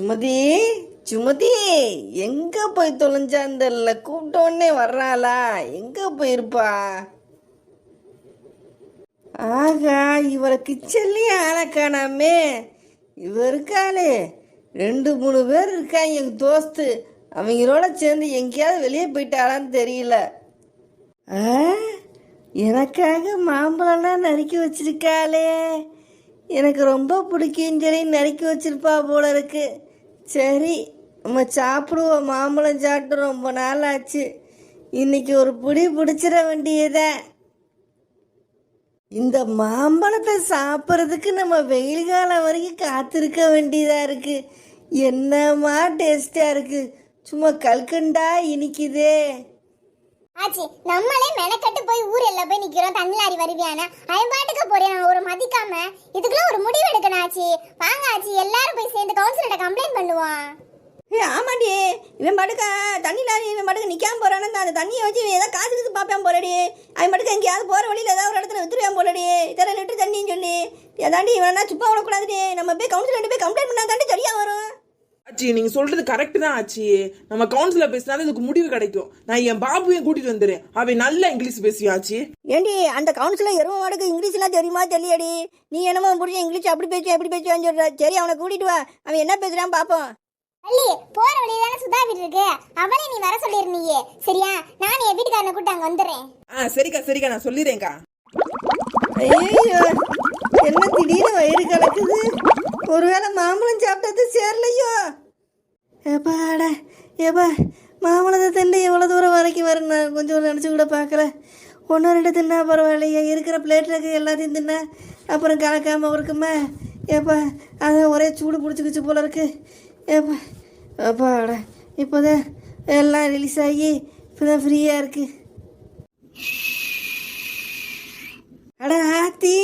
சுமதி சுமதி எங்க போய் தொலைஞ்சாந்தல்ல கூப்பிட்ட உடனே வர்றாளா? எங்க போயிருப்பா? ஆகா இவளை கிச்சன்லயே ஆளை காணாமே. இவ இருக்காளே. ரெண்டு மூணு பேர் இருக்காங்க எங்க தோஸ்து. அவங்களோட சேர்ந்து எங்கேயாவது வெளியே போயிட்டாளான்னு தெரியல. ஆ? எனக்காக மாம்பழம்லாம் நறுக்கி வச்சிருக்காளே. எனக்கு ரொம்ப பிடிக்கும் சொல்லி நறுக்கி வச்சிருப்பா போல இருக்கு. சரி நம்ம சாப்பிடுவோம். மாம்பழம் சாப்பிட்டு ரொம்ப நாள் ஆச்சு இன்னைக்கு ஒரு பிடி பிடிச்சிட வேண்டியத. இந்த மாம்பழத்தை சாப்பிட்றதுக்கு நம்ம வெயில் காலம் வரைக்கும் காத்திருக்க வேண்டியதாக இருக்குது என்னமா டேஸ்ட்டாக இருக்குது சும்மா கல்கண்டா இனிக்குதே. ஆச்சி நம்மளே மெனக்கட்டு போய் ஊர் எல்லாம் போய் நிக்கிறோம். தண்ணிலாரி வருவியானா அவன் பாட்டுக்கு போறேன் நான் ஒரு மதிக்காம. இதுக்குள்ள ஒரு முடிவு எடுக்கணும் ஆச்சி. வாங்க ஆச்சி எல்லாரும் போய் சேர்ந்து கவுன்சிலர்ட்ட கம்ப்ளைண்ட் பண்ணுவோம். ஏ ஆமாடி இவன் படுக்க லாரி இவன் படுக்க நிற்காம போறானா? அந்த தண்ணியை வச்சு இவன் ஏதாவது காசு எடுத்து பார்ப்பான் போலடி. அவன் படுக்க எங்கேயாவது போகிற வழியில் ஏதாவது ஒரு இடத்துல வித்துருவான் போலடி. இத்தனை லிட்டர் தண்ணின்னு சொல்லி. ஏதாண்டி இவனா சுப்பா விடக்கூடாதுடி. நம்ம போய் கவுன்சிலர்ட்டு போய் கம்ப்ளைண்ட் பண்ணா தாண்டி சரியா வரும். ஆச்சி நீங்க சொல்றது கரெக்ட் தான் ஆச்சி. நம்ம கவுன்சிலர் பேசினாலும் இதுக்கு முடிவு கிடைக்கும். நான் என் பாபுவையும் கூட்டிட்டு வந்துடுறேன். அவன் நல்லா இங்கிலீஷ் பேசுவான் ஆச்சி? ஏண்டி அந்த கவுன்சிலர் எரும மாடுக்கு இங்கிலீஷ்லாம் தெரியுமா தெரியடி நீ என்னமோ புரிஞ்ச இங்கிலீஷ் அப்படி பேச்சு எப்படி பேசுவான்னு சொல்ற. சரி அவனை கூட்டிட்டு வா. அவன் என்ன பேசுறான் பார்ப்போம் அள்ளி போற வழியில தானே சுதா வீடு இருக்கு. அவளே நீ வர சொல்லிருந்தீங்க சரியா? நான் என் வீட்டுக்காரனை கூட்டு அங்க வந்துடுறேன். ஆ சரிக்கா சரிக்கா நான் சொல்லிடுறேன்க்கா. ஐயோ என்ன திடீர்னு வயிறு கலக்குது? ஒருவேளை மாம்பழம் சாப்பிட்டது சேரலையோ? ஏப்பாடா ஏப்பா மாம்பழத்தை திண்டு எவ்வளோ தூரம் வரைக்கும் வரும் நான் கொஞ்சம் நினச்சி கூட பார்க்கல. ஒன்று ரெண்டு தின்னா பரவாயில்லையா இருக்கிற பிளேட்டில் இருக்க எல்லாத்தையும் தின்னா அப்புறம் கலக்காமல் இருக்குமா? ஏப்பா அதான் ஒரே சூடு பிடிச்சிக்கிச்சு போல இருக்கு. ஏப்பா அப்பாடா இப்போதான் எல்லாம் ரிலீஸ் ஆகி இப்போதான் ஃப்ரீயாக இருக்குது அட ஆத்தி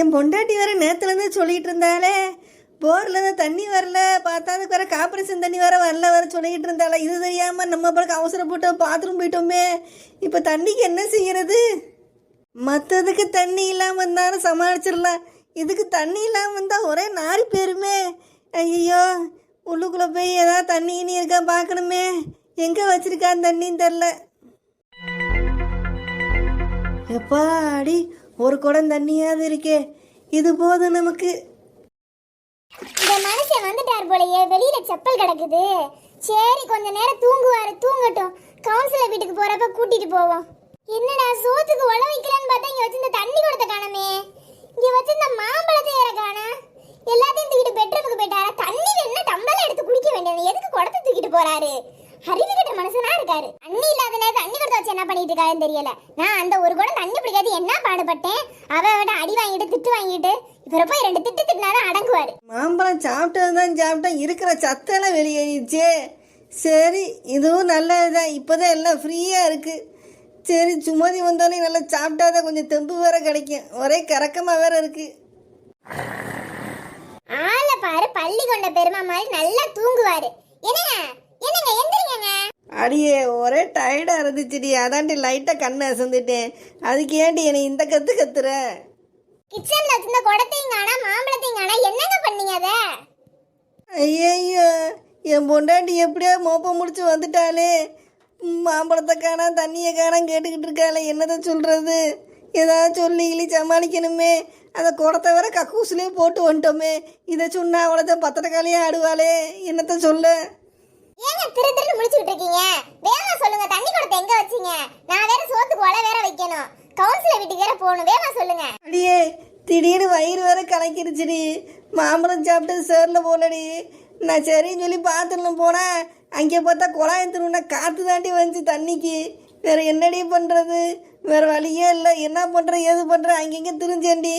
என் பொண்டாட்டி வேற நேரத்துலேருந்து சொல்லிகிட்டு இருந்தாலே போரில் தான் தண்ணி வரல பார்த்தா அதுக்கு வேறு காப்பரேஷன் தண்ணி வேறு வரல வர சொல்லிக்கிட்டு இருந்தால இது தெரியாமல் நம்ம பிறகு அவசரப்பட்டு பாத்ரூம் போயிட்டோமே. இப்போ தண்ணிக்கு என்ன செய்கிறது மற்றதுக்கு தண்ணி இல்லாமல் இருந்தாலும் சமாளிச்சிடலாம். இதுக்கு தண்ணி இல்லாமல் இருந்தால் ஒரே நாரி போயிருமே. ஐயோ உள்ளுக்குள்ளே போய் ஏதாவது தண்ணி இனி இருக்கா பார்க்கணுமே. எங்கே வச்சுருக்கான் தண்ணின்னு தெரில எப்பா அடி ஒரு குடம் தண்ணியாவது இருக்கே. இது போதும் நமக்கு. இந்த மனுஷன் வந்துட்டார் போலயே வெளியில செப்பல் கிடக்குது. சரி கொஞ்ச நேரம் தூங்குவாரு தூங்கட்டும். கவுன்சிலர் வீட்டுக்கு போறப்ப கூட்டிட்டு போவோம். என்னடா சோத்துக்கு உழ வைக்கலன்னு பார்த்தா இங்க வச்சிருந்த தண்ணி கொடுத்த காணமே. இங்க வச்சிருந்த மாம்பழத்தை ஏற காணா? எல்லாத்தையும் தூக்கிட்டு பெட்ரூமுக்கு போயிட்டாரா? தண்ணி என்ன டம்பல எடுத்து குடிக்க வேண்டியது? எதுக்கு குடத்தை தூக்கிட்டு போறாரு? அறிவு கிட்ட மனுஷனா இருக்காரு. தண்ணி இல்லாத நேரம் தண்ணி கொடுத்து வச்சு என்ன பண்ணிட்டு இருக்காருன்னு தெரியல. நான் அந்த ஒரு குடம் தண்ணி பிடிக்காது என்ன பாடுபட்டேன்? அவ அவட்ட அடி வாங்கிட்டு திட்டு வாங்கிட்டு இவரை போய் ரெண்டு திட்டு திட்டினாலும் அடங்குவாரு. மாம்பழம் சாப்பிட்டது தான் சாப்பிட்டேன் இருக்கிற சத்தெல்லாம் வெளியேறிச்சே சரி இதுவும் நல்லதுதான். இப்போதான் எல்லாம் ஃப்ரீயாக இருக்குது சரி சுமதி வந்தோடனே நல்லா சாப்பிட்டாதான் கொஞ்சம் தெம்பு வேற கிடைக்கும். ஒரே கறக்கமாக வேற இருக்குது ஆளை பாரு பள்ளி கொண்ட பெருமா மாதிரி நல்லா தூங்குவாரு. என்னங்க? எந்திரிங்க அடியே ஒரே டயர்டாக இருந்துச்சுடி. அதாண்டி லைட்டாக கண்ணை அசந்துட்டேன். அதுக்கு ஏன்டி என்னை இந்த கற்று கத்துற? கிச்சன்ல வச்சிருந்த குடத்தையும் காணா மாம்பழத்தையும் காணா என்னங்க பண்ணீங்க அத? ஐயையோ என் பொண்டாட்டி எப்படியோ மோப்பம் முடிச்சு வந்துட்டாளே. மாம்பழத்தை காணா தண்ணியை காணாம் கேட்டுக்கிட்டு இருக்காளே. என்னதை சொல்கிறது ஏதாவது சொல்லி கிளி சமாளிக்கணுமே. அந்த குடத்தை வேற கக்கூசுலேயே போட்டு வந்துட்டோமே. இதை சொன்னா அவ்வளோதான் பத்திரக்காளியே ஆடுவாளே. என்னத்த சொல்ல? ஏங்க திரு திரு முடிச்சுட்டு இருக்கீங்க வேகமா சொல்லுங்க தண்ணி குடத்தை எங்க வச்சீங்க? நான் வேற சோத்துக்கு உலை வேற வைக்கணும். கவுன்சிலர் வீட்டுக்கு வேற போகணும். வேகமா சொல்லுங்க. அடியே திடீர்னு வயிறு வேற கலக்கிருச்சுடி மாம்பழம் சாப்பிட்டு சேரில் போலடி நான் சரின்னு சொல்லி பாத்ரூம் போனேன் அங்கே பார்த்தா குழாயம் திருவினா காற்று தாண்டி வந்துச்சு தண்ணிக்கு. வேற என்னடி பண்ணுறது வேற வழியே இல்லை. என்ன பண்ணுறேன் ஏது பண்ணுறேன் அங்கங்கே திரிஞ்சேன்டி.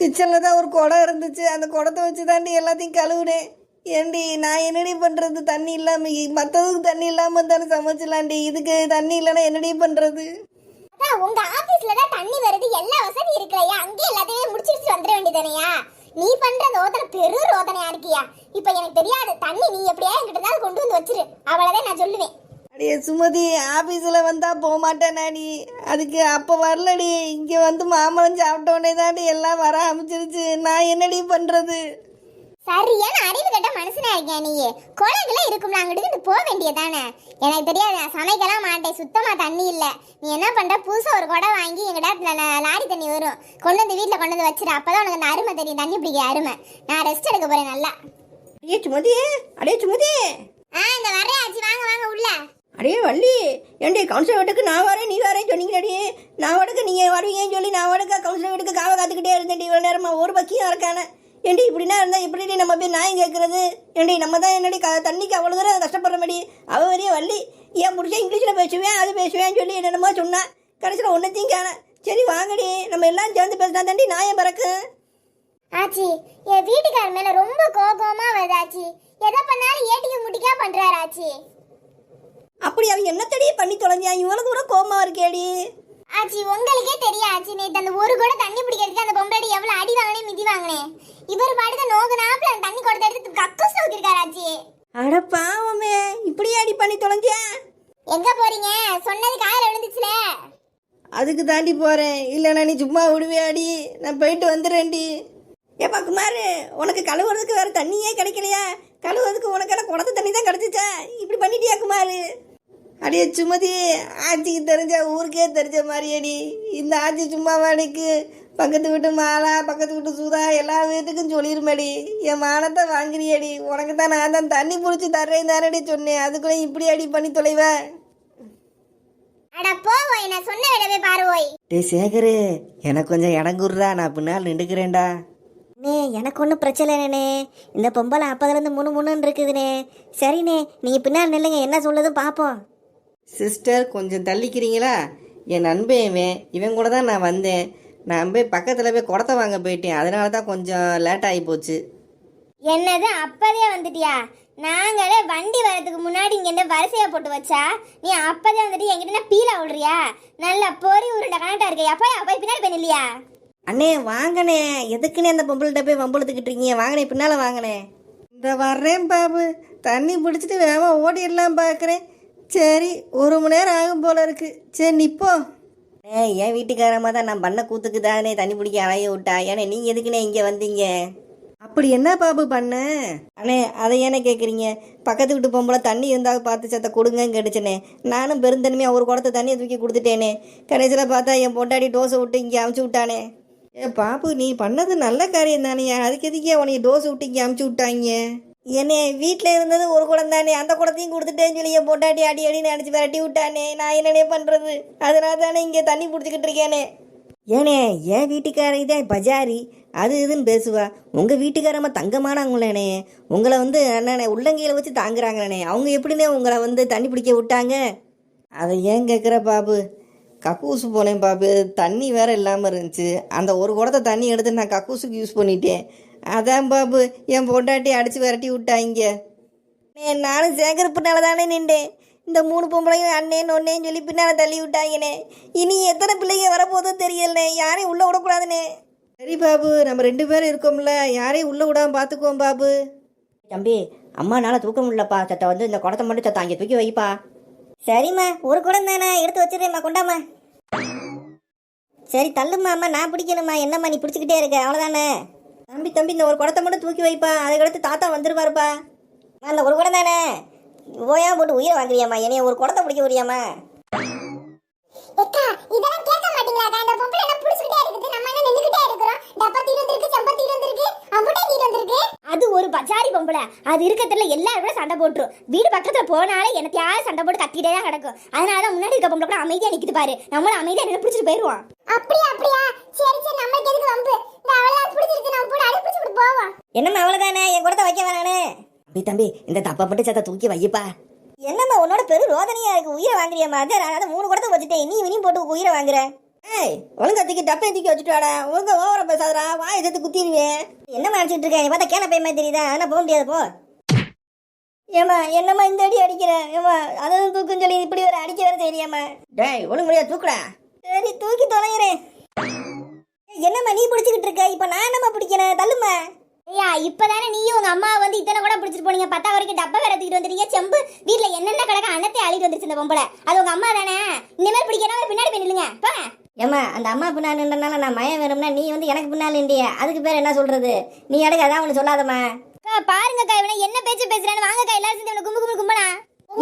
கிச்சனில் தான் ஒரு குடம் இருந்துச்சு. அந்த குடத்தை வச்சு தாண்டி எல்லாத்தையும் கழுவுனேன். ஏண்டி நான் என்னடி பண்ணுறது தண்ணி இல்லாமல் மற்றதுக்கு தண்ணி இல்லாமல் இருந்தாலும் சமைச்சலாண்டி இதுக்கு தண்ணி இல்லைன்னா என்னடி பண்ணுறது உங்க ஆபீஸ்ல தான் தண்ணி வருது எல்லா வசதி இருக்கலையா அங்கேயே எல்லாத்தையும் முடிச்சிருச்சு வந்துட வேண்டியதானயா நீ பண்ற ரோதனை பெரு ரோதனையா இருக்கியா? இப்ப எனக்கு தெரியாது தண்ணி நீ எப்படியா என்கிட்ட தான் கொண்டு வந்து வச்சிரு. அவ்வளவுதான் நான் சொல்லுவேன். அடியே சுமதி ஆஃபீஸில் வந்தால் போக மாட்டேனாடி அதுக்கு அப்போ வரலடி. இங்கே வந்து மாம்பழம் சாப்பிட்ட உடனே தாண்டி எல்லாம் வர ஆரம்பிச்சிருச்சு. நான் என்னடி பண்ணுறது சரியான அறிவு கட்ட மனுஷனா இருக்கேன் நீ குழந்தைகள இருக்கும்ல அங்கிட்டு போக வேண்டியதானே எனக்கு தெரியாது நான் சமைக்கலாம் மாட்டேன் சுத்தமா தண்ணி இல்ல. நீ என்ன பண்ற? புதுசா ஒரு குடம் வாங்கி எங்கிட்ட லாரி தண்ணி வரும். கொண்டு வந்து வீட்டுல கொண்டு வந்து வச்சிரு. அப்பதான் உனக்கு அந்த அருமை தெரியும் தண்ணி பிடிக்கிற அருமை. நான் ரெஸ்ட் எடுக்க போறேன் நல்லா. அடியே சுமதி அடியே சுமதி. ஆ இந்த வரேன் ஆச்சு வாங்க வாங்க உள்ள. அடியே வள்ளி ஏண்டி கவுன்சிலர் வீட்டுக்கு நான் வரேன் நீ வரேன் சொன்னீங்கடி நான் வடக்கு நீங்கள் வருவீங்கன்னு சொல்லி நான் வடக்க கவுன்சிலர் வீட்டுக்கு காவ காத்துக்கிட்டே இருந்தேன்டி இவ்வளோ நேரமா ஒரு பக்கியும் இருக்கானே. ஏண்டி இப்படின்னா இருந்தால் எப்படி நம்ம போய் நாயம் கேட்குறது? ஏண்டி நம்ம தான் என்னடி க தண்ணிக்கு அவ்வளோ தூரம் கஷ்டப்படுறமடி? அவ வரைய வள்ளி. ஏன் முடிச்சா இங்கிலீஷில் பேசுவேன் அது பேசுவேன்னு சொல்லி என்னென்னமோ சொன்னேன் கடைசியில் ஒன்றத்தையும் காண சரி வாங்கடி நம்ம எல்லாம் சேர்ந்து பேசினா தாண்டி நாயம் பறக்கு. ஆச்சி என் வீட்டுக்கார மேல ரொம்ப கோபமா வருது ஆச்சி. எதை பண்ணாலும் ஏட்டிக்கு முட்டிக்கா பண்றாரு ஆச்சி. அப்படி அவன் என்னத்தடி பண்ணி தொலைஞ்சான்? இவ்வளோ தூரம் கோமா இருக்கேடி. ஆச்சி உங்களுக்கே தெரியும் ஆச்சி நேத்து அந்த ஒரு கூட தண்ணி பிடிக்கிறதுக்கு அந்த பொம்பளை எவ்வளவு அடி வாங்கினே மிதி வாங்கினேன். இவர் பாட்டுக்கு நோகுனாப்புல அந்த தண்ணி கொடுத்த எடுத்து கக்கூஸ் ஊத்திருக்காரு ஆச்சி. அட பாவமே இப்படி அடி பண்ணி தொலைஞ்சான் எங்க போறீங்க? சொன்னது காதுல விழுந்துச்சுல. அதுக்கு தாண்டி போகிறேன் இல்லைண்ணா நீ சும்மா விடுவியாடி நான் போயிட்டு வந்துடுறேன்டி. ஏப்பா குமார் உனக்கு கழுவுறதுக்கு வேறு தண்ணியே கிடைக்கலையா? கழுவுறதுக்கு உனக்கு குடத்து தண்ணி தான் கிடச்சிச்சா? இப்படி பண்ணிட்டியா குமார்? அடியே சுமதி ஆச்சிக்கு தெரிஞ்ச ஊருக்கே தெரிஞ்ச மாதிரியடி. இந்த ஆச்சி சும்மா வாடிக்கு பக்கத்து வீட்டு மாலா பக்கத்து வீட்டு சூதா எல்லா வீட்டுக்கும் சொல்லிருமேடி. என் மானத்தை வாங்குறியடி. உனக்கு தான் நான் தான் தண்ணி பிடிச்சி தர்றேன் தானடி சொன்னேன். அதுக்குள்ளே இப்படி அடி பண்ணி தொலைவேன் டேய் சேகரு எனக்கு கொஞ்சம் இடங்குறா நான் பின்னால் நின்றுக்கிறேன்டா. நே எனக்கு ஒன்றும் பிரச்சனை இல்லைண்ணே இந்த பொம்பளை அப்போதுலேருந்து முணு முணுன்னு இருக்குதுண்ணே. சரிண்ணே நீங்கள் பின்னால் நில்லுங்க. என்ன சொல்லுதுன்னு பார்ப்போம். சிஸ்டர் கொஞ்சம் தள்ளிக்கிறீங்களா? என் நண்பன் இவன். இவன் கூட தான் நான் வந்தேன். நான் போய் பக்கத்தில் போய் குடத்தை வாங்க போயிட்டேன். அதனால தான் கொஞ்சம் லேட் ஆகி போச்சு. என்னது அப்பதே வந்துட்டியா? நாங்களே வண்டி வரதுக்கு முன்னாடி இங்க என்ன வரிசையா போட்டு வச்சா நீ அப்பதே வந்துட்டு என்கிட்ட பீலா விடுறியா? நல்ல பொறி உருண்டை கணட்டா இருக்கையா? போய் போய் பின்னாடி போய் நில்லையா? அண்ணே வாங்கண்ணே. எதுக்குண்ணே அந்த பொம்பளைகிட்ட போய் வம்பளுத்துக்கிட்டு இருக்கீங்க? வாங்கண்ணே பின்னால் வாங்கண்ணே. இந்த வர்றேன் பாபு. தண்ணி பிடிச்சிட்டு வேகமா ஓடிடலாம் பார்க்குறேன் சரி ஒரு மணி நேரம் ஆகும் போல இருக்கு. சரி நிப்போ ஏ என் வீட்டுக்காரமாக தான் நான் பண்ண கூத்துக்கு தானே தண்ணி பிடிக்க அலைய விட்டா. ஏன்னா நீங்கள் எதுக்குண்ணே இங்கே வந்தீங்க? அப்படி என்ன பாபு பண்ண? அண்ணே அதை ஏனே கேட்குறீங்க பக்கத்து வீட்டு பொம்பளை தண்ணி இருந்தால் பார்த்து சத்த கொடுங்கன்னு கேட்டுச்சனே நானும் பெருந்தன்மையாக ஒரு குடத்தை தண்ணியை தூக்கி கொடுத்துட்டேனே. கடைசியில் பார்த்தா என் பொண்டாடி டோஸை விட்டு இங்கே அமுச்சு விட்டானே. ஏ பாப்பு நீ பண்ணது நல்ல காரியம் தானே அதுக்கு எதுக்கே உனக்கு டோஸ் விட்டு இங்கே அமுச்சு விட்டாங்க? என்னே வீட்டில் இருந்தது ஒரு குடம் தானே அந்த குடத்தையும் கொடுத்துட்டேன்னு சொல்லி என் பொண்டாட்டி அடி அடின்னு அடிச்சு விரட்டி விட்டானே நான் என்னனே பண்ணுறது அதனால தானே இங்கே தண்ணி பிடிச்சிக்கிட்டு இருக்கேனே. ஏனே என் வீட்டுக்காரங்க தான் பஜாரி அது இதுன்னு பேசுவா. உங்கள் வீட்டுக்காரம்மா தங்கமானவங்களேனே உங்களை வந்து அண்ணனே உள்ளங்கையில் வச்சு தாங்குறாங்களே அவங்க எப்படிண்ணே உங்களை வந்து தண்ணி பிடிக்க விட்டாங்க? அதை ஏன் கேட்குற பாபு? கக்கூசு போனேன் பாபு. தண்ணி வேற இல்லாமல் இருந்துச்சு. அந்த ஒரு குடத்தை தண்ணி எடுத்து நான் கக்கூசுக்கு யூஸ் பண்ணிட்டேன். அதான் பாபு என் பொண்டாட்டி அடித்து விரட்டி விட்டாங்க. நானும் சேகர் பின்னால தானே நின்றேன். இந்த மூணு பொம்பளையும் அண்ணேன்னு ஒன்னேன்னு சொல்லி பின்னால் தள்ளி விட்டாங்கண்ணே. இனி எத்தனை பிள்ளைங்க வரப்போதோ தெரியலண்ணே. யாரையும் உள்ளே விடக்கூடாதுண்ணே. சரி பாபு நம்ம ரெண்டு பேரும் இருக்கோம்ல. யாரையும் உள்ளே விடாம பார்த்துக்குவோம் பாபு. தம்பி அம்மானால தூக்க முடியலப்பா. சத்த வந்து இந்த குடத்தை மட்டும் சத்த அங்கே தூக்கி வைப்பா. சரிம்மா ஒரு குடம் தானே எடுத்து வச்சிடுறேம்மா கொண்டாம்மா. சரி தள்ளும்மா அம்மா. நான் பிடிக்கணுமா என்னம்மா நீ பிடிச்சிக்கிட்டே இருக்க. அவ்வளோதானே தம்பி தம்பி இந்த ஒரு குடத்தை மட்டும் தூக்கி வைப்பா. அதுக்கடுத்து தாத்தா வந்துருவாருப்பா. அந்த ஒரு குடம் தானே? ஓயா போட்டு உயிரை வாங்குறியாம்மா என்னைய ஒரு குடத்தை பிடிக்க முடியாமா இதெல்லாம் கேட்க மாட்டீங்களா? இந்த பொம்பளை என்ன புடிச்சுக்கிட்டே இருக்குது. நம்ம என்ன நின்னுக்கிட்டே இருக்கிறோம். டப்பா தீ வந்திருக்கு செம்பா தீ வந்திருக்கு அம்புட்டை தீ வந்திருக்கு. அது ஒரு பஜாரி பொம்பளை. அது இருக்கத்துல எல்லாரும் சண்டை போட்டுரும். வீடு பக்கத்துல போனாலே எனக்கு யாரும் சண்டை போட்டு கத்திட்டே தான் கிடக்கும். அதனால தான் முன்னாடி இருக்க பொம்பளை கூட அமைதியா நிக்குது பாரு. நம்மளும் அமைதியா நின்று பிடிச்சிட்டு போயிருவோம். அப்படியா அப்படியா? சரி சரி நம்மளுக்கு எதுக்கு வம்பு? என்னம்மா அவ்வளோதானே என் குடத்தை வைக்க வேணானே தம்பி தம்பி இந்த தப்பா மட்டும் சத்த தூக்கி வைப்பா என்னம்மா உன்னோட பெரும் ரோதனையா இருக்கு. உயிரை வாங்குறியாம்மா. அதான் நான் மூணு குடத்தை வச்சுட்டேன். நீ இனியும் போட்டு உயிரை வாங்குற. ஏய் ஒழுங்கா தூக்கி டப்பையை தூக்கி வச்சுட்டு வாடா. ஒழுங்கா ஓவரா பேசாதடா. வாயை சேர்த்து குத்திடுவேன் என்னம்மா அடிச்சிட்டு இருக்கேன் பார்த்தா கேன பையன் தெரியுதா? அதெல்லாம் போக முடியாது போ. ஏமா என்னம்மா இந்த அடி அடிக்கிற? ஏமா அதான் தூக்குன்னு சொல்லி இப்படி வர அடிக்க வர தெரியாம டேய் ஒழுங்கு முடியாது தூக்குடா. சரி தூக்கி தொலைகிறேன். என்னம்மா நீ பிடிச்சிக்கிட்டு இருக்க? இப்போ நான் என்னம்மா பிடிக்கிறேன் தள்ளும்மா. ஐயா இப்பதானே நீயும் உங்க அம்மா வந்து இத்தனை கூட பிடிச்சிட்டு போனீங்க. பத்தா வரைக்கும் டப்பா வேற தூக்கிட்டு வந்துட்டீங்க. செம்பு வீட்ல என்னென்ன கிடக்க அன்னத்தை அழிட்டு வந்துருச்சு இந்த பொம்பளை. அது உங்க அம்மா தானே? இனிமேல் பிடிக்கிறவங்க பின்னாடி போய் நில்லுங்க. போங்க ஏம்மா அந்த அம்மா பின்னால் நின்றனால நான் மயம் வேணும்னா நீ வந்து எனக்கு பின்னால் நின்றிய. அதுக்கு பேர் என்ன சொல்றது? நீ எனக்கு அதான் ஒன்று சொல்லாதம்மா. பாருங்கக்கா இவனை. என்ன பேச்சு பேசுறான்னு வாங்கக்கா எல்லாரும் சேர்ந்து இவனை கும்பு கும்பு கும்பலா?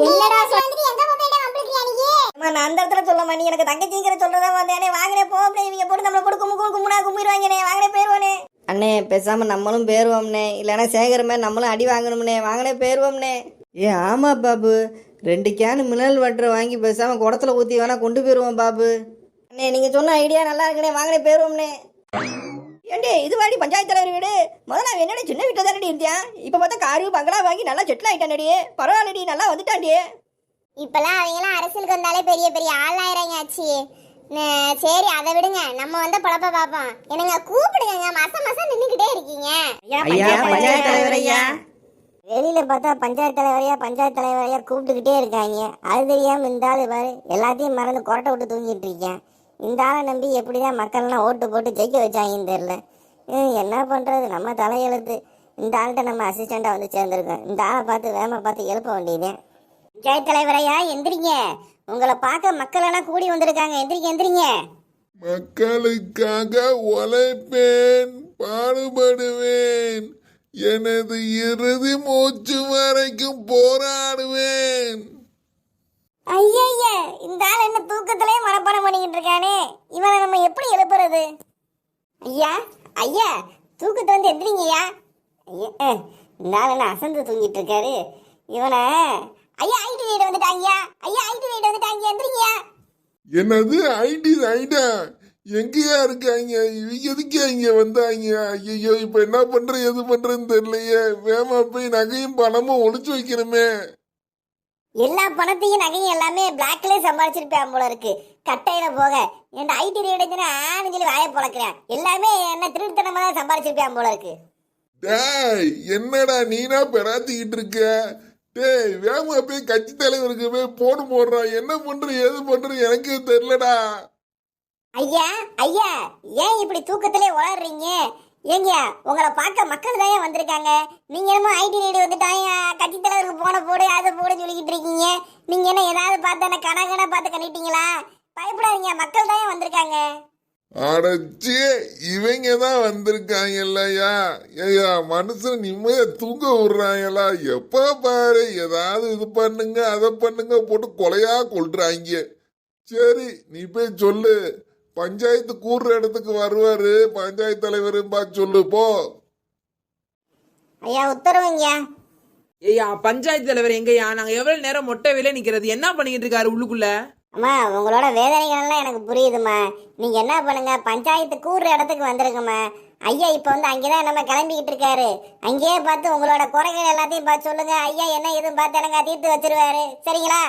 என்னடா சொல்லிட்டு எங்க மொபைல்ல வம்பிருக்கியா நீ அம்மா நான் அந்த இடத்துல சொல்லமா நீ எனக்கு தங்கச்சிங்கிற சொல்றதா வந்தேனே. வாங்கினே போ அப்படியே இவங்க போட்டு நம்மளை போட்டு கும்பு கும்பு கும்புனா கும்பிடுவாங்கனே வாங்கினே போயிருவானே அண்ணே பேசாம நம்மளும் பேருவோம்னே இல்லைன்னா சேகரமே நம்மளும் அடி வாங்கணும்னே வாங்கினே போயிருவோம்னே ஏ ஆமா பாபு. ரெண்டு கேனு மினரல் வாட்டர் வாங்கி பேசாம குடத்துல ஊத்தி வேணா கொண்டு போயிருவோம் பாபு. அண்ணே நீங்க சொன்ன ஐடியா நல்லா இருக்குனே வாங்கினே போயிருவோம்னே ஏண்டி இது வாடி பஞ்சாயத்து தலைவர் வீடு. முதல்ல அவன் என்னடி சின்ன வீட்டில் தானடி இருந்தியான் இப்போ பார்த்தா காரு பங்களா வாங்கி நல்லா செட்டில் ஆயிட்டானடி. பரவாயில்லடி நல்லா வந்துட்டான்டி. இப்பெல்லாம் அவங்கெல்லாம் அரசியலுக்கு வந்தாலே பெரிய பெரிய ஆளாயிரங்க ஆச்சு. சரி அதை விடுங்க. நம்ம வந்து பொழப்ப பார்ப்போம். என்னங்க கூப்பிடுங்க மாசம் மாசம் நின்றுக்கிட்டே இருக்கீங்க. ஐயா பஞ்சாயத்து தலைவர் ஐயா. வெளியில பார்த்தா பஞ்சாயத்து தலைவரையா பஞ்சாயத்து தலைவரையா கூப்பிட்டுக்கிட்டே இருக்காங்க. அது தெரியாம பாரு எல்லாத்தையும் மறந்து கொரட்டை விட்டு தூங்கிட்டு இருக்கேன். இந்த ஆளை நம்பி எப்படிதான் மக்கள்லாம் ஓட்டு போட்டு ஜெயிக்க வச்சாங்கன்னு தெரில என்ன பண்ணுறது நம்ம தலையெழுத்து. இந்த ஆள்கிட்ட நம்ம அசிஸ்டண்ட்டாக வந்து சேர்ந்துருக்கோம். இந்த ஆளை பார்த்து வேமை பார்த்து எழுப்ப வேண்டியது. பஞ்சாயத்து தலைவரையா எந்திரிங்க. உங்களை பார்க்க மக்கள் எல்லாம் கூடி வந்திருக்காங்க. எந்திரிங்க எந்திரிங்க. மக்களுக்காக உழைப்பேன் பாடுபடுவேன். எனது இறுதி மூச்சு வரைக்கும் போராடுவேன். ஐயய்ய இந்த ஆள் என்ன தூக்கத்திலே மனப்பாடம் பண்ணிக்கிட்டு இருக்கானே? இவனை நம்ம எப்படி எழுப்புறது? ஐயா ஐயா தூக்கத்தை வந்து எந்திரிங்கய்யா ஐயா. இந்த ஆள் என்ன அசந்து தூங்கிட்டு இருக்காரு? இவனை ஐயா ஐடி வீடு வந்துட்டாங்க ஐயா. ஐடி வீடு வந்துட்டாங்க எந்திரிங்கய்யா என்னது ஐடி ஐடா? எங்கேயா இருக்காங்க? இவங்க எதுக்கு இங்க வந்தாங்க? ஐயோ இப்ப என்ன பண்ற எது பண்றேன்னு தெரியலையே. வேமா போய் நகையும் பணமும் ஒளிச்சு வைக்கணுமே. எல்லா பணத்தையும் நகையும் எல்லாமே பிளாக்லயே சம்பாதிச்சிருப்பேன் போல இருக்கு. கட்டையில போக. என் ஐடி வீடுச்சுன்னா ஆனு சொல்லி வாயை பொழக்கிறேன். எல்லாமே என்ன திருட்டுத்தனமா தான் சம்பாதிச்சிருப்பேன் போல இருக்கு. டேய் என்னடா நீனா பெறாத்திக்கிட்டு இருக்க? டேய் வேமா போய் கட்சி தலைவருக்கு போய் போடு போடுறான் என்ன பண்ற ஏது பண்ற எனக்கே தெரியலடா. ஐயா ஐயா ஏன் இப்படி தூக்கத்திலே உளறீங்க? ஏங்க உங்களை பார்க்க மக்கள் தான் வந்திருக்காங்க. நீங்க என்னமோ ஐடி ரெடி வந்துட்டாங்க. கட்சி தலைவருக்கு போன போடு அதை போடு சொல்லிக்கிட்டு இருக்கீங்க. நீங்க என்ன ஏதாவது பார்த்து என்ன கணக்கன பார்த்து கண்டிட்டீங்களா பயப்படாதீங்க மக்கள் தான் வந்திருக்காங்க. அடைச்சி இவங்க தான் வந்திருக்காங்கல்லையா. ஐயா மனுஷன் நிம்மதியா தூங்க விடுறாங்களா எப்ப பாரு ஏதாவது இது பண்ணுங்க அதை பண்ணுங்க போட்டு கொலையா கொள்றாங்க சரி நீ போய் சொல்லு. பஞ்சாயத்து கூடுற இடத்துக்கு வருவாரு. பஞ்சாயத்து தலைவர் பார்த்து சொல்லு போ. ஐயா உத்தரவுங்க ஏய்யா பஞ்சாயத்து தலைவர் எங்கய்யா? நாங்க எவ்வளவு நேரம் மொட்டை வேலையை நிக்கிறது? என்ன பண்ணிக்கிட்டு இருக்காரு உள்ளுக்குள்ள? அம்மா உங்களோட வேதனைகள் எல்லாம் எனக்கு புரியுதும்மா. நீங்க என்ன பண்ணுங்க? பஞ்சாயத்து கூடுற இடத்துக்கு வந்துருங்கம்மா ஐயா இப்போ வந்து அங்கேதான் நம்ம கிளம்பிக்கிட்டு இருக்காரு. அங்கேயே பார்த்து உங்களோட குறைகள் எல்லாத்தையும் பார்த்து சொல்லுங்க. ஐயா என்ன எதுவும் பார்த்து எனக்கு தீர்த்து வச்சிருவாரு. சரிங்களா?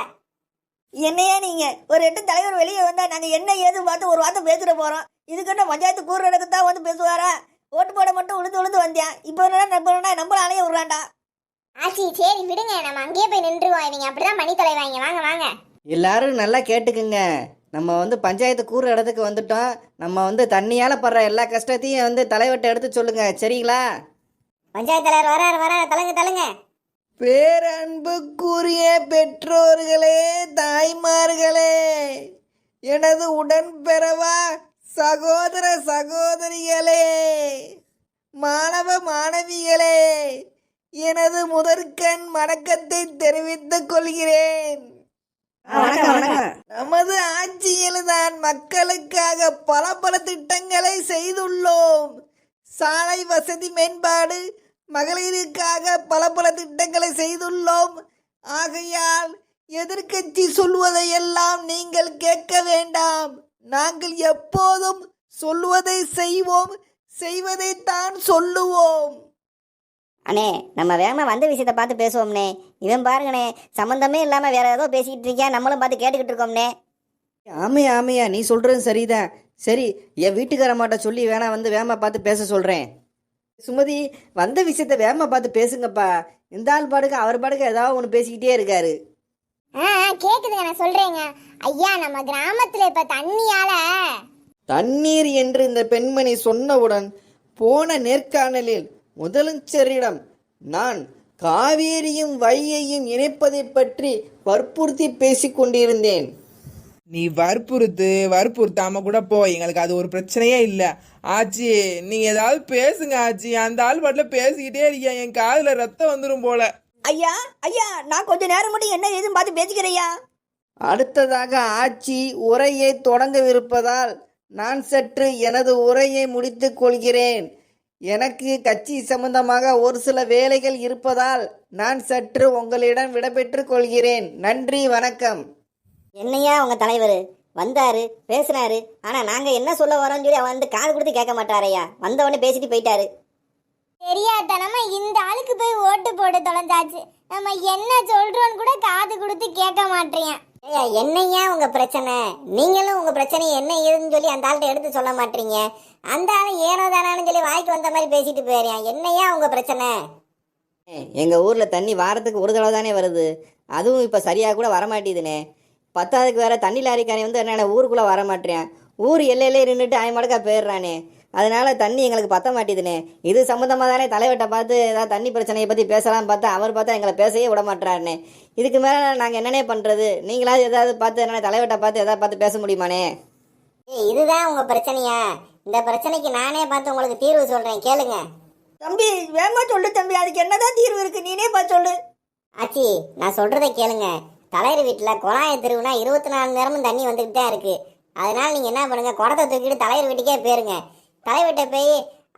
என்னையா நீங்க ஒரு எட்டு தலைவர் வெளியே வந்தா நாங்க என்ன ஏது பார்த்து ஒரு வார்த்தை பேசிட போறோம். இதுக்கிட்ட பஞ்சாயத்து கூடுற இடத்துக்கு தான் வந்து பேசுவாரா? ஓட்டு போட மட்டும் உழுந்து உழுந்து வந்தேன் இப்போ என்ன நம்ம நம்மள அலைய விடுறான்டா. ஆச்சி சரி விடுங்க. நம்ம அங்கேயே போய் நின்றுவோம் இவங்க அப்படிதான் மணி தொலைவாங்க வாங்க வாங்க. எல்லாரும் நல்லா கேட்டுக்குங்க. நம்ம வந்து பஞ்சாயத்து கூற இடத்துக்கு வந்துட்டோம். நம்ம வந்து தண்ணியால் படுற எல்லா கஷ்டத்தையும் வந்து தலைவர்கிட்ட எடுத்து சொல்லுங்க. சரிங்களா? பஞ்சாயத்து தலைவர் வராரு வராரு. தலங்க தலங்க பேரன்புக்குரிய பெற்றோர்களே தாய்மார்களே எனது உடன்பிறவா சகோதர சகோதரிகளே மாணவ மாணவிகளே எனது முதற்கண் வணக்கத்தை தெரிவித்துக் கொள்கிறேன். நமது ஆட்சியில் தான் மக்களுக்காக பல பல திட்டங்களை செய்துள்ளோம். சாலை வசதி மேம்பாடு மகளிருக்காக பல பல திட்டங்களை செய்துள்ளோம். ஆகையால் எதிர்க்கட்சி சொல்வதையெல்லாம் நீங்கள் கேட்க வேண்டாம். நாங்கள் எப்போதும் சொல்வதை செய்வோம். செய்வதைத்தான் சொல்லுவோம். அண்ணே நம்ம வேகமா வந்த விஷயத்த பார்த்து பேசுவோம்னே இவன் பாருங்கண்ணே சம்மந்தமே இல்லாம வேற ஏதோ பேசிக்கிட்டு இருக்கேன் நம்மளும் பார்த்து கேட்டுக்கிட்டு இருக்கோம்னே ஆமையா ஆமையா நீ சொல்றது சரிதான். சரி என் வீட்டுக்காரமாட்ட சொல்லி வேணா வந்து வேமா பார்த்து பேச சொல்றேன். சுமதி வந்த விஷயத்த வேமா பார்த்து பேசுங்கப்பா. இந்த ஆள் பாடுக்கு அவர் பாடுக்கு ஏதாவது ஒன்று பேசிக்கிட்டே இருக்காரு. ஆ ஆ, கேக்குதுங்க நான் சொல்றேங்க. ஐயா நம்ம கிராமத்துல இப்ப தண்ணியால தண்ணீர் என்று இந்த பெண்மணி சொன்னவுடன் போன நேர்காணலில் முதலமைச்சரிடம் நான் காவேரியும் வையையும் இணைப்பதை பற்றி வற்புறுத்தி பேசிக் கொண்டிருந்தேன் நீ வற்புறுத்து வற்புறுத்தாம கூட போ. எங்களுக்கு அது ஒரு பிரச்சனையே இல்ல. ஆச்சி நீ ஏதாவது பேசுங்க ஆச்சி. அந்த ஆள் பாட்டுல பேசிக்கிட்டே இருக்கியா? என் காதுல ரத்தம் வந்துடும் போல. ஐயா ஐயா நான் கொஞ்ச நேரம் மட்டும் என்ன ஏதுன்னு பார்த்து பேசிக்கிறேயா அடுத்ததாக ஆட்சி உரையை தொடங்கவிருப்பதால் நான் சற்று எனது உரையை முடித்துக் கொள்கிறேன். எனக்கு கட்சி சம்பந்தமாக ஒரு சில வேலைகள் இருப்பதால் நான் சற்று உங்களிடம் விடைபெற்றுக் கொள்கிறேன். நன்றி வணக்கம். என்னையா உங்க தலைவர்? வந்தாரு பேசுனாரு. ஆனா நாங்க என்ன சொல்ல வரோம்னு சொல்லி அவர் வந்து காது கொடுத்து கேட்க மாட்டாரையா? வந்த உடனே பேசிட்டு போயிட்டாரு. தெரியாதனமா இந்த ஆளுக்கு போய் ஓட்டு போட்டு தொலைஞ்சாச்சு. நம்ம என்ன சொல்றோம்னு கூட காது கொடுத்து கேட்க மாட்டேன் ஏய்யா என்னையா உங்க பிரச்சனை? நீங்களும் உங்க பிரச்சனை என்ன ஏதுன்னு சொல்லி அந்த ஆள்கிட்ட எடுத்து சொல்ல மாட்டீங்க. அந்த ஆளு ஏனோ தானான்னு சொல்லி வாய்க்கு வந்த மாதிரி பேசிட்டு போயிருயான் என்னையா உங்க பிரச்சனை? எங்கள் ஊரில் தண்ணி வாரத்துக்கு ஒரு தடவை தானே வருது. அதுவும் இப்போ சரியாக கூட வரமாட்டேதுண்ணே பத்தாவதுக்கு வேற தண்ணி லாரிக்காரன் வந்து என்னென்ன ஊருக்குள்ளே வர மாட்டேன் ஊர் எல்லையிலே நின்றுட்டு ஆயமடக்கா போயிடுறானே. அதனால தண்ணி எங்களுக்கு பத்த மாட்டேதுண்ணே இது சம்மந்தமாக தானே தலைவர்கிட்ட பார்த்து ஏதாவது தண்ணி பிரச்சனையை பற்றி பேசலாம் பார்த்தா அவர் பார்த்தா எங்களை பேசவே விட மாட்டாருண்ணே இதுக்கு மேலே நாங்கள் என்னண்ணே பண்ணுறது நீங்களாவது ஏதாவது பார்த்து என்னென்ன தலைவர்கிட்ட பார்த்து ஏதாவது பார்த்து பேச முடியுமாண்ணே ஏய் இதுதான் உங்க பிரச்சனையா? இந்த பிரச்சனைக்கு நானே பார்த்து உங்களுக்கு தீர்வு சொல்றேன். கேளுங்க. தம்பி வேகமா சொல்லு தம்பி. அதுக்கு என்னதான் தீர்வு இருக்கு? நீனே பார்த்து சொல்லு. ஆச்சி நான் சொல்றதை கேளுங்க. தலைவர் வீட்டில் குழாய திருவுனா இருபத்தி நாலு நேரமும் தண்ணி வந்துக்கிட்டு தான் இருக்குது அதனால் நீங்கள் என்ன பண்ணுங்க குடத்தை தூக்கிட்டு தலைவர் வீட்டுக்கே போயிருங்க. தலைவர்கிட்ட போய்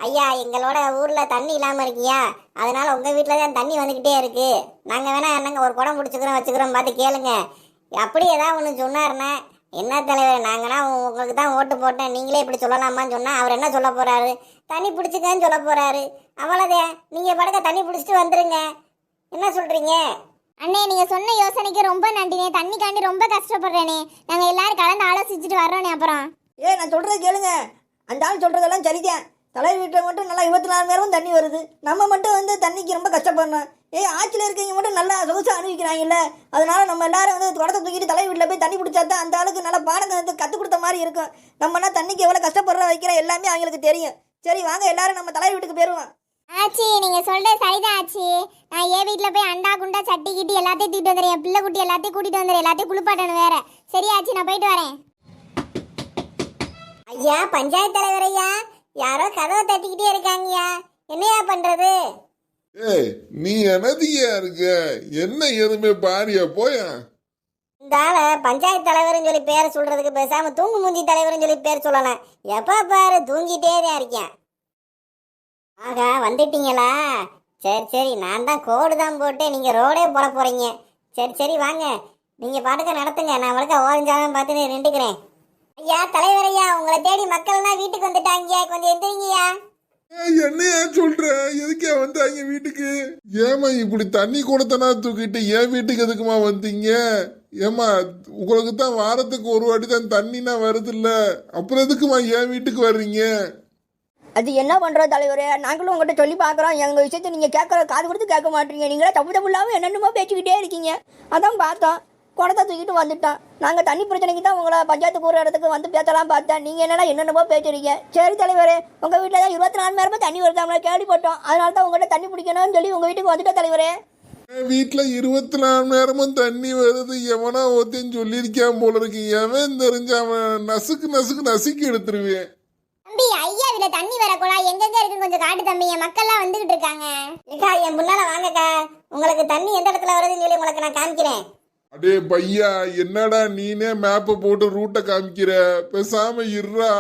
ஐயா எங்களோட ஊரில் தண்ணி இல்லாமல் இருக்கியா? அதனால் உங்கள் வீட்டில் தான் தண்ணி வந்துக்கிட்டே இருக்குது நாங்கள் வேணால் என்னங்க ஒரு குடம் பிடிச்சிக்கிறோம் வச்சுக்கிறோம் பார்த்து கேளுங்க. அப்படி ஏதாவது ஒன்று சொன்னார்னா என்ன தலைவர் நாங்கன்னா உங்களுக்கு தான் ஓட்டு போட்டேன். நீங்களே இப்படி சொல்லலாமான்னு சொன்னால் அவர் என்ன சொல்ல போகிறாரு தண்ணி பிடிச்சிக்கன்னு சொல்ல போகிறாரு அவ்வளோதே நீங்கள் படக்க தண்ணி பிடிச்சிட்டு வந்துடுங்க என்ன சொல்கிறீங்க அண்ணே நீங்க சொன்ன யோசனைக்கு ரொம்ப நன்றினே தண்ணிக்காண்டி ரொம்ப கஷ்டப்படுறேனே நாங்க எல்லாரும் கலந்து ஆலோசிச்சுட்டு வர்றோனே அப்புறம். ஏ நான் சொல்கிறத கேளுங்க. அந்த ஆள் சொல்கிறதெல்லாம் சரிதான். தலைவர் வீட்டில் மட்டும் நல்லா இருபத்தி நாலு நேரமும் தண்ணி வருது. நம்ம மட்டும் வந்து தண்ணிக்கு ரொம்ப கஷ்டப்படுறோம் ஏ ஆட்சியில் இருக்கவங்க மட்டும் நல்லா சொகுசாக அனுபவிக்கிறாங்கல்ல. அதனால நம்ம எல்லாரும் வந்து குடத்தை தூக்கிட்டு தலைவர் வீட்டில் போய் தண்ணி பிடிச்சா தான் அந்த ஆளுக்கு நல்லா பாடம் வந்து கற்றுக் கொடுத்த மாதிரி இருக்கும். நம்மனா தண்ணிக்கு எவ்வளோ கஷ்டப்படுற வைக்கிற எல்லாமே அவங்களுக்கு தெரியும். சரி வாங்க எல்லாரும் நம்ம தலைவர் வீட்டுக்கு போயிடுவோம். ஆச்சி நீங்க சொல்றது சரிதான் ஆச்சி. நான் ஏன் வீட்ல போய் அண்டா குண்டா சட்டி கிட்டி எல்லாத்தையும் தூக்கிட்டு வந்துடுறேன். என் பிள்ளை குட்டி எல்லாத்தையும் கூட்டிட்டு வந்துடுறேன். எல்லாத்தையும் குளிப்பாட்டணும் வேற. சரி ஆச்சி நான் போயிட்டு வரேன். ஐயா பஞ்சாயத்து தலைவர் ஐயா யாரோ கதவை தட்டிக்கிட்டே இருக்காங்கய்யா. என்னையா பண்றது? ஏய் நீ என்னதியா இருக்க? என்ன எதுவுமே பாரியா? போயா? இந்த ஆளை பஞ்சாயத்து தலைவர்னு சொல்லி பேரை சொல்றதுக்கு பேசாம தூங்கு மூஞ்சி தலைவர்னு சொல்லி பேர் சொல்லலாம். எப்ப பாரு தூங்கிட்டே தான் இருக்கேன். ஆகா வந்துட்டீங்களா? சரி சரி நான் தான் கோடு தான் போட்டு நீங்கள் ரோடே போட போகிறீங்க சரி சரி வாங்க. நீங்கள் பாட்டுக்க நடத்துங்க. நான் வழக்க ஓரஞ்சாலும் பார்த்து நின்றுக்கிறேன். ஐயா தலைவர் ஐயா உங்களை தேடி மக்கள்லாம் வீட்டுக்கு வந்துட்டாங்க. கொஞ்சம் எந்திரிங்கய்யா. என்னையா சொல்ற? எதுக்கே வந்தாங்க வீட்டுக்கு? ஏமா இப்படி தண்ணி கொடுத்தனா தூக்கிட்டு என் வீட்டுக்கு எதுக்குமா வந்தீங்க? ஏமா உங்களுக்கு தான் வாரத்துக்கு ஒரு வாட்டி தான் தண்ணினா வருது இல்ல அப்புறம் எதுக்குமா என் வீட்டுக்கு வர்றீங்க? அது என்ன பண்ணுறோம் தலைவரே? நாங்களும் உங்கள்கிட்ட சொல்லி பார்க்குறோம். எங்கள் விஷயத்தை நீங்கள் கேட்குற காது கொடுத்து கேட்க மாட்டீங்க. நீங்களே தப்பு தப்பு இல்லாமல் என்னென்னமோ பேசிக்கிட்டே இருக்கீங்க. அதான் பார்த்தோம். குடத்தை தூக்கிட்டு வந்துட்டோம். நாங்கள் தண்ணி பிரச்சனைக்கு தான் உங்களை பஞ்சாயத்து கூற இடத்துக்கு வந்து பேசலாம் பார்த்தேன். நீங்கள் என்னடா என்னென்னமோ பேசுறீங்க? சரி தலைவரே உங்கள் வீட்டில் தான் இருபத்தி நாலு நேரமும் தண்ணி வருதாங்களா கேள்விப்பட்டோம். அதனால தான் உங்கள்கிட்ட தண்ணி பிடிக்கணும்னு சொல்லி உங்கள் வீட்டுக்கு வந்துட்டோம் தலைவரே. வீட்டில் இருபத்தி நாலு நேரமும் தண்ணி வருது. எவனா ஒருத்தன் சொல்லியிருக்கான் போல இருக்கு. எவன் தெரிஞ்ச அவன் நசுக்கு நசுக்கு நசுக்கி எடுத்துருவேன். தம்பி ஐயா இதுல தண்ணி வர குழாய் எங்கெங்க இருக்குன்னு கொஞ்சம் காட்டு தம்பி. என் மக்கள்லாம் வந்துகிட்டு இருக்காங்க. ஏக்கா என் முன்னால வாங்கக்கா. உங்களுக்கு தண்ணி எந்த இடத்துல வருதுன்னு சொல்லி உங்களுக்கு நான் காமிக்கிறேன். அடே பையா என்னடா நீனே மேப்பை போட்டு ரூட்டை காமிக்கிற? பேசாம இருறா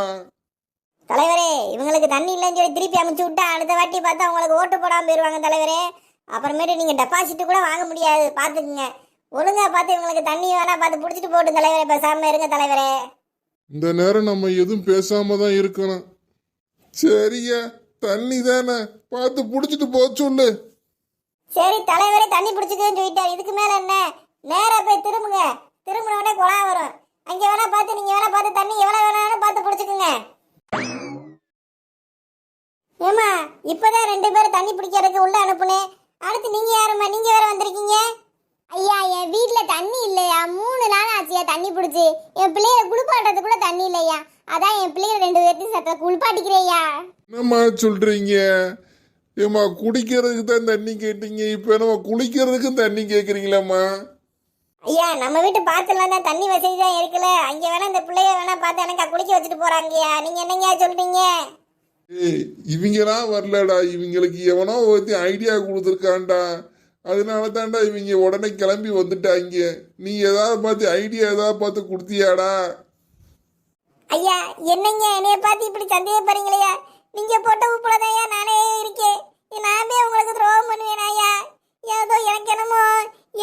தலைவரே இவங்களுக்கு தண்ணி இல்லைன்னு சொல்லி திருப்பி அமைச்சு விட்டா அடுத்த வாட்டி பார்த்தா உங்களுக்கு ஓட்டு போடாம போயிருவாங்க தலைவரே. அப்புறமேட்டு நீங்க டெபாசிட் கூட வாங்க முடியாது. பாத்துக்குங்க ஒழுங்கா பார்த்து இவங்களுக்கு தண்ணி வேணா பார்த்து பிடிச்சிட்டு போட்டு தலைவரே. பேசாம இருங்க தலைவரே. இந்த நேரம் நம்ம எதுவும் பேசாம தான் இருக்கணும். சரியா? தண்ணி தானே. பார்த்து புடிச்சிட்டு போ சொல்லு. சரி தலைவரே தண்ணி பிடிச்சிக்கன்னு சொல்லிட்டாரு. இதுக்கு மேல என்ன? நேரா போய் திரும்புங்க. திரும்பின உடனே குழா வரும். அங்க வேணா பார்த்து நீங்க வேணா பார்த்து தண்ணி எவ்வளவு வேணாலும் பார்த்து பிடிச்சிக்குங்க. ஏமா இப்பதான் ரெண்டு பேரும் தண்ணி பிடிக்கிறதுக்கு உள்ள அனுப்புனேன். அடுத்து நீங்க யாரும்மா? நீங்க வேற வந்திருக்கீங்க? ஐயா என் வீட்ல தண்ணி இல்லையா? மூணு நாள் ஆச்சியா தண்ணி பிடிச்சி. என் பிள்ளைய குளிப்பாட்டுறது கூட தண்ணி இல்லையா? அதான் என் பிள்ளைய ரெண்டு பேர்த்தையும் சத்த குளிப்பாட்டிக்கிறேயா? என்னம்மா சொல்றீங்க? ஏம்மா குடிக்கிறதுக்கு தான் தண்ணி கேட்டீங்க. இப்போ நம்ம குளிக்கிறதுக்கும் தண்ணி கேட்குறீங்களாம்மா ஐயா நம்ம வீட்டு பாத்துலாம் தான் தண்ணி வசதி தான் இருக்குல்ல. அங்க வேணா இந்த பிள்ளைய வேணா பார்த்து எனக்கு குளிக்க வச்சுட்டு போறாங்கய்யா. நீங்க என்னங்க சொல்றீங்க? ஏய் இவங்கலாம் வரலடா. இவங்களுக்கு எவனோ ஒருத்தி ஐடியா கொடுத்துருக்கான்டா. அதனால தான்டா இவங்க உடனே கிளம்பி வந்துட்டாங்க. நீ ஏதாவது பார்த்து ஐடியா ஏதாவது பார்த்து கொடுத்தியாடா? ஐயா என்னங்க? என்னைய பார்த்து இப்படி சந்தேகப்படுறீங்களா நீங்க போட்ட உப்புலதையா நானே இருக்கேன். நானே உங்களுக்கு துரோகம் பண்ணுவேன் ஐயா. ஏதோ எனக்கு என்னமோ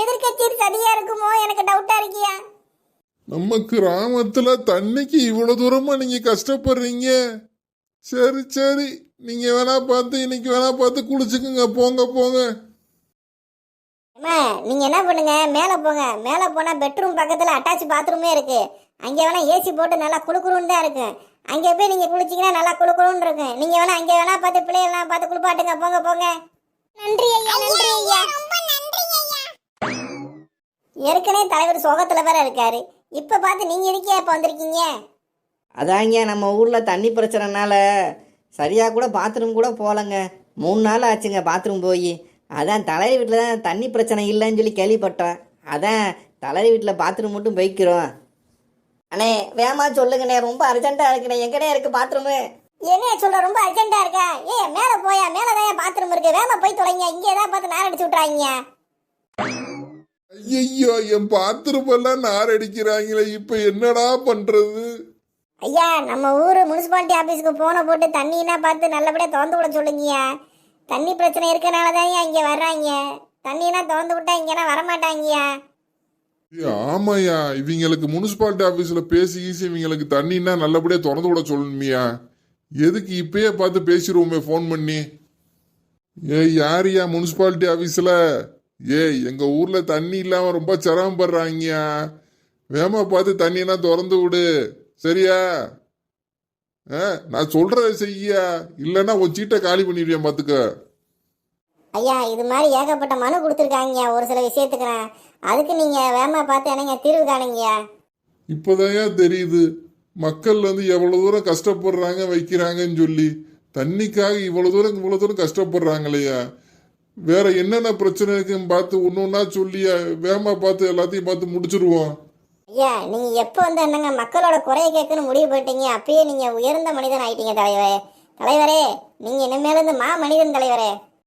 எதிர்கட்சி சரியா இருக்குமோ எனக்கு டவுட்டா இருக்கியா நம்ம கிராமத்துல தண்ணிக்கு இவ்வளவு தூரமா நீங்க கஷ்டப்படுறீங்க. சரி சரி. நீங்க வேணா பார்த்து இன்னைக்கு வேணா பார்த்து குளிச்சுக்குங்க. போங்க போங்க. அம்மா நீங்க என்ன பண்ணுங்க? மேல போங்க. மேல போனா பெட்ரூம் பக்கத்துல அட்டாச் பாத்ரூமே இருக்கு. அங்க வேணா ஏசி போட்டு நல்லா குளுக்குறுன்னு தான் இருக்கு. அங்க போய் நீங்க குளிச்சீங்கன்னா நல்லா குளுக்குறுன்னு இருக்கும் நீங்க வேணா அங்க வேணா பார்த்து பிள்ளைகள்லாம் பார்த்து குளிப்பாட்டுங்க. போங்க போங்க. நன்றி ஐயா நன்றி ஐயா. ரொம்ப நன்றி ஐயா. ஏற்கனவே தலைவர் சோகத்துல வேற இருக்காரு. இப்ப பார்த்து நீங்க எதுக்கே இப்ப வந்திருக்கீங்க? அதாங்க நம்ம ஊரில் தண்ணி பிரச்சனைனால சரியாக கூட பாத்ரூம் கூட போகலங்க. மூணு நாள் ஆச்சுங்க பாத்ரூம் போய். அதான் தலைவர் வீட்டில் தான் தண்ணி பிரச்சனை இல்லைன்னு சொல்லி கேள்விப்பட்டோம் அதான் தலைவர் வீட்டில் பாத்ரூம் மட்டும் போய்க்கிறோம் அண்ணே வேமா சொல்லுங்கண்ணே ரொம்ப அர்ஜென்ட்டாக இருக்குண்ணே. எங்கண்ணே இருக்குது பாத்ரூமு என்ன சொல்ற ரொம்ப அர்ஜென்ட்டா இருக்கா? ஏ மேல போயா? மேலதான் பாத்ரூம் இருக்கு. வேமா போய் தொலைங்க இங்க ஏதாவது பார்த்து நேரம் அடிச்சு விட்றாங்க ஐயோ என் பாத்திரமெல்லாம் நார் அடிக்கிறாங்களே. இப்ப என்னடா பண்றது? ஐயா நம்ம ஊர் முனிசிபாலிட்டி ஆபீஸ்க்கு போன போட்டு தண்ணினா பார்த்து நல்லபடியா திறந்து விட சொல்லுங்கய்யா. தண்ணி பிரச்சனை இருக்கனால தான் இங்கே வர்றாங்க. தண்ணினா திறந்து விட்டா இங்கன்னா வரமாட்டாங்கயா? ஆமாயா இவங்களுக்கு முனிசிபாலிட்டி ஆஃபீஸில் பேசி கீசி இவங்களுக்கு தண்ணின்னா நல்லபடியாக திறந்து விட சொல்லணுமியா. எதுக்கு இப்பயே பார்த்து பேசிடுவோமே ஃபோன் பண்ணி? ஏய் யாரியா முனிசிபாலிட்டி ஆஃபீஸில் ஏய் எங்கள் ஊரில் தண்ணி இல்லாமல் ரொம்ப சிரமப்படுறாங்கயா வேமா பார்த்து தண்ணியெல்லாம் திறந்து விடு. சரியா? நான் சொல்றத செய்யா. இல்லைன்னா உன் சீட்டை காலி பண்ணிடுவேன் பார்த்துக்க ஐயா இது மாதிரி ஏகப்பட்ட மனு கொடுத்துருக்காங்கய்யா ஒரு சில விஷயத்துக்கு அதுக்கு நீங்க வேமா பார்த்து என்னங்க தீர்வு காணுங்கய்யா? இப்போதான் தெரியுது. மக்கள் வந்து எவ்வளவு தூரம் கஷ்டப்படுறாங்க வைக்கிறாங்கன்னு சொல்லி. தண்ணிக்காக இவ்வளவு தூரம் இவ்வளவு தூரம் கஷ்டப்படுறாங்களையா வேற என்னென்ன பிரச்சனை இருக்குன்னு பார்த்து ஒன்று ஒன்றா சொல்லி வேகமா பார்த்து எல்லாத்தையும் பார்த்து முடிச்சிருவோம். ஐயா நீங்க எப்போ வந்து என்னங்க மக்களோட குறைய கேட்கன்னு முடிவு போயிட்டீங்க அப்பயே நீங்க உயர்ந்த மனிதன் ஆயிட்டீங்க தலைவரே. தலைவரே நீங்க இனிமேல இருந்து மா மனிதன் தலைவரே.